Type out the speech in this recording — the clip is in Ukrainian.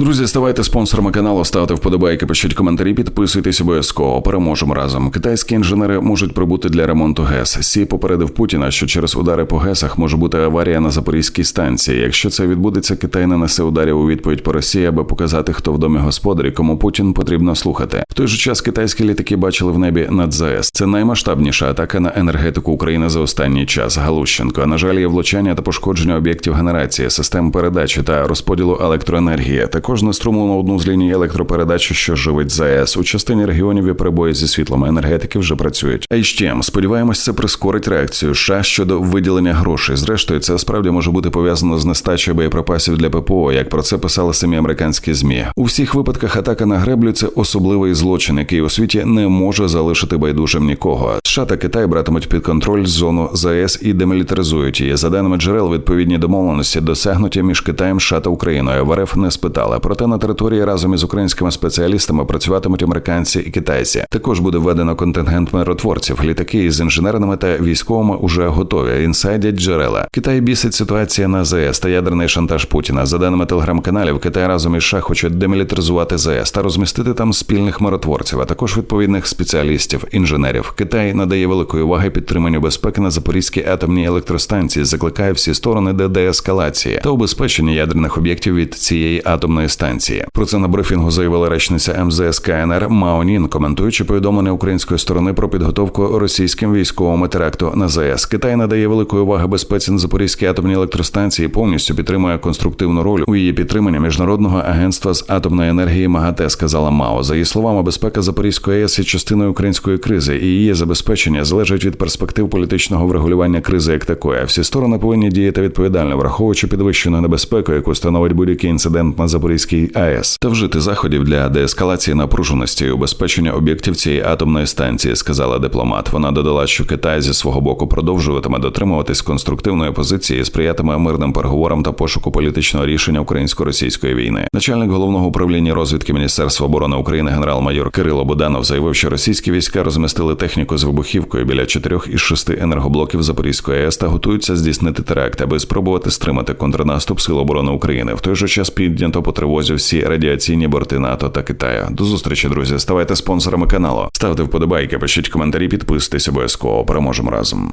Друзі, ставайте спонсорами каналу, ставте вподобайки, пишіть коментарі, підписуйтесь обов'язково. Переможемо разом. Китайські інженери можуть прибути для ремонту ГЕС. Сі попередив Путіна, що через удари по ГЕСах може бути аварія на запорізькій станції. Якщо це відбудеться, Китай нанесе ударів у відповідь по Росії, аби показати, хто в домі господарі, кому Путін потрібно слухати. В той же час китайські літаки бачили в небі над ЗАЕС. Це наймасштабніша атака на енергетику України за останній час. Галущенко. На жаль, є влучання та пошкодження об'єктів генерації, систем передачі та розподілу електроенергії. Також наструмлено одну з ліній електропередачі, що живить ЗАЕС. У частині регіонів і перебої зі світлом енергетики вже працюють. Ще сподіваємось, це прискорить реакцію США щодо виділення грошей. Зрештою, це справді може бути пов'язано з нестачею боєприпасів для ППО, як про це писали самі американські змі. У всіх випадках атака на греблю це особливий злочин, який у світі не може залишити байдужим нікого. США та Китай братимуть під контроль зону ЗАЕС і демілітаризують її. За даними джерел, відповідні домовленості досягнуті між Китаєм, США та Україною. В РФ не спитали. Проте на території разом із українськими спеціалістами працюватимуть американці і китайці. Також буде введено контингент миротворців. Літаки із інженерними та військовими уже готові. Інсайдять джерела. Китай бісить ситуація на ЗАЕС та ядерний шантаж Путіна. За даними телеграм-каналів, Китай разом із США хоче демілітаризувати ЗАЕС та розмістити там спільних миротворців, а також відповідних спеціалістів, інженерів. Китай надає великої уваги підтриманню безпеки на Запорізькій атомній електростанції, закликає всі сторони до деескалації та убезпечення ядерних об'єктів від цієї атомної станції. Про це на брифінгу заявила речниця МЗС КНР Мао Нін, коментуючи повідомлення української сторони про підготовку російським військовому теракту на ЗАЕС. Китай надає великої уваги безпеці на Запорізькій атомній електростанції, і повністю підтримує конструктивну роль у її підтриманні міжнародного агентства з атомної енергії МАГАТЕ, сказала Мао. За її словами, безпека Запорізької АЕС є частиною української кризи, і її забезпечення залежить від перспектив політичного врегулювання кризи як такої. Всі сторони повинні діяти відповідально, враховуючи підвищену небезпеку, яку становить будь-який інцидент на Запорізькій АЕС, та вжити заходів для деескалації напруженості і убезпечення об'єктів цієї атомної станції, сказала дипломат. Вона додала, що Китай зі свого боку продовжуватиме дотримуватись конструктивної позиції, сприятиме мирним переговорам та пошуку політичного рішення українсько-російської війни. Начальник головного управління розвідки Міністерства оборони України генерал-майор Кирило Буданов заявив, що російські війська розмістили техніку з вибухівкою біля чотирьох із шести енергоблоків Запорізької АЕС та готуються здійснити теракт, аби спробувати стримати контрнаступ Сил оборони України. В той же час піднято тривозі всі радіаційні борти НАТО та Китаю. До зустрічі, друзі. Ставайте спонсорами каналу, ставте вподобайки, пишіть коментарі, підписуйтесь обов'язково. Переможемо разом.